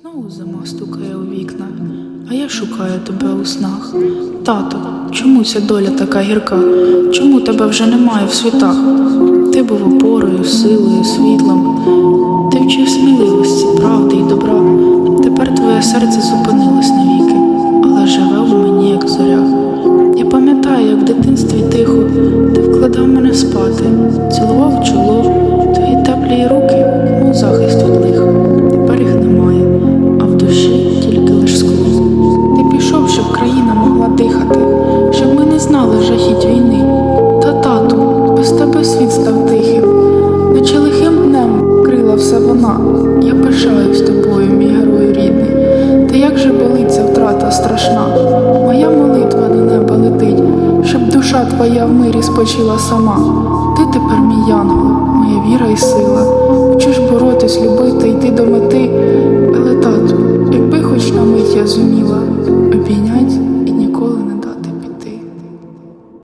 Знову зима стукає у вікна, а я шукаю тебе у снах. Тато, чому ця доля така гірка? Чому тебе вже немає в світах? Ти був опорою, силою, світлом. Ти вчив сміливості, правди й добра. Тепер твоє серце зупинилось навіки, але живе в мені, як зоря. Я пам'ятаю, як в дитинстві тихо ти вкладав мене спати, цілував чоло, твої теплі руки, мов захист від лиха. Країна могла дихати, щоб ми не знали жахіть війни. Та тату, без тебе світ став тихим, наче лихим днем крила все вона. Я пишаюсь тобою, мій герой рідний. Та як же болить ця втрата страшна? Моя молитва до неба летить, щоб душа твоя в мирі спочила сама. Ти тепер мій янгол, моя віра і сила.